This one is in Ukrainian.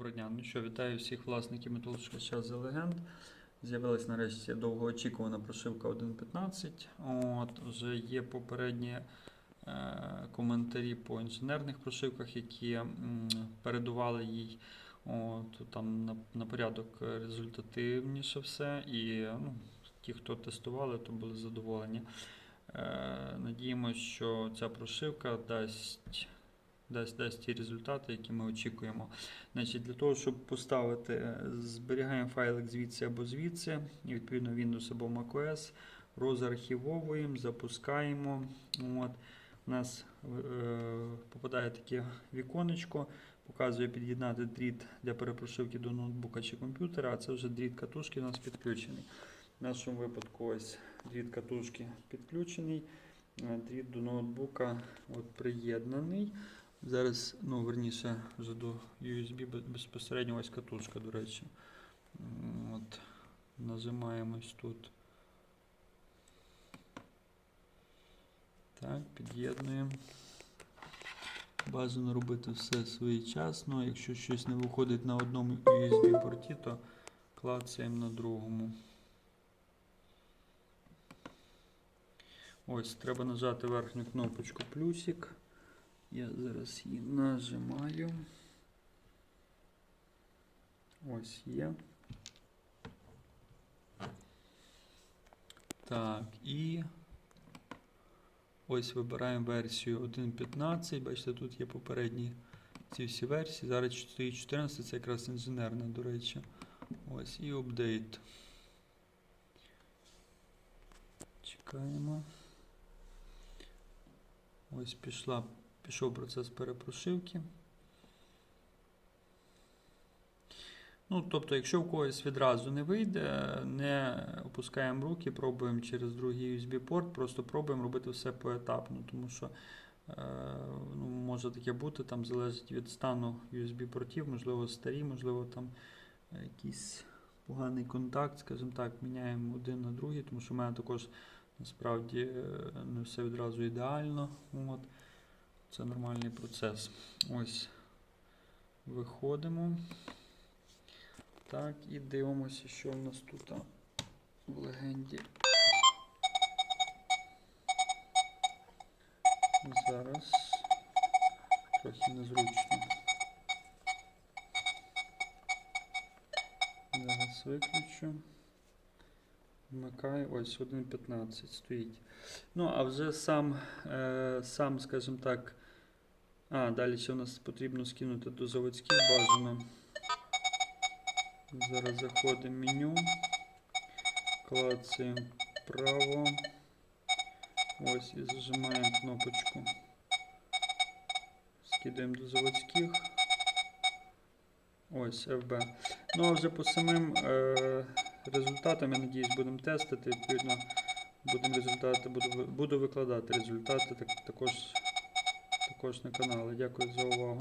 Доброго дня. Ну що, вітаю всіх власників металошукача The Legend. З'явилась нарешті довгоочікувана прошивка 1.15. От, вже є попередні е, коментарі по інженерних прошивках, які м, передували їй. От, там на, на порядок результативніше все. І ну, ті, хто тестували, то були задоволені. Е, надіємося, що ця прошивка дасть, дасть, дасть ті результати, які ми очікуємо. Значить, Для того, щоб поставити, е, зберігаємо файлик звідси або звідси, і відповідно Windows або macOS, розархівовуємо, запускаємо. От. У нас е, попадає таке віконечко, показує під'єднати дріт для перепрошивки до ноутбука чи комп'ютера, а це вже дріт катушки у нас підключений. В нашому випадку ось дріт катушки підключений, е, дріт до ноутбука от, приєднаний. Зараз, ну, верніше, вже до USB без- безпосередньо ось катушка, до речі. От, нажимаємо ось тут. Так, під'єднуємо. Бажано робити все своєчасно. Якщо щось не виходить на одному USB порті, то клацаємо на другому. Ось, треба нажати верхню кнопочку плюсик. Я зараз її нажимаю. Ось є. Так, і ось вибираємо версію 1.15. Бачите, тут є попередні ці всі версії. Зараз стоїть 14, це якраз інженерна, до речі. Ось і апдейт. Чекаємо. Ось пішла, пішов процес перепрошивки. Ну, тобто, якщо в когось відразу не вийде, не опускаємо руки, пробуємо через другий USB-порт, просто пробуємо робити все поетапно, тому що е, ну, може таке бути, там залежить від стану USB-портів, можливо, старі, можливо, там е, якийсь поганий контакт, скажімо так, міняємо один на другий, тому що в мене також насправді е, не все відразу ідеально. От. Це нормальний процес. Ось виходимо. Так, і дивимося, що в нас тут в легенді. Зараз трохи незручно. Зараз виключу. Вмикаю, ось 1.15 стоїть. Ну, а вже сам, е, сам, скажімо так, а, далі ще в нас потрібно скинути до заводських бажано. Зараз заходимо в меню, клацаємо право. Ось і зажимаємо кнопочку. Скидаємо до заводських. Ось FB. Ну а вже по самим е, результатам, я надіюсь, будемо тестити. Відповідно, будемо результати, буду, буду викладати результати так, також, також на. Дякую за увагу.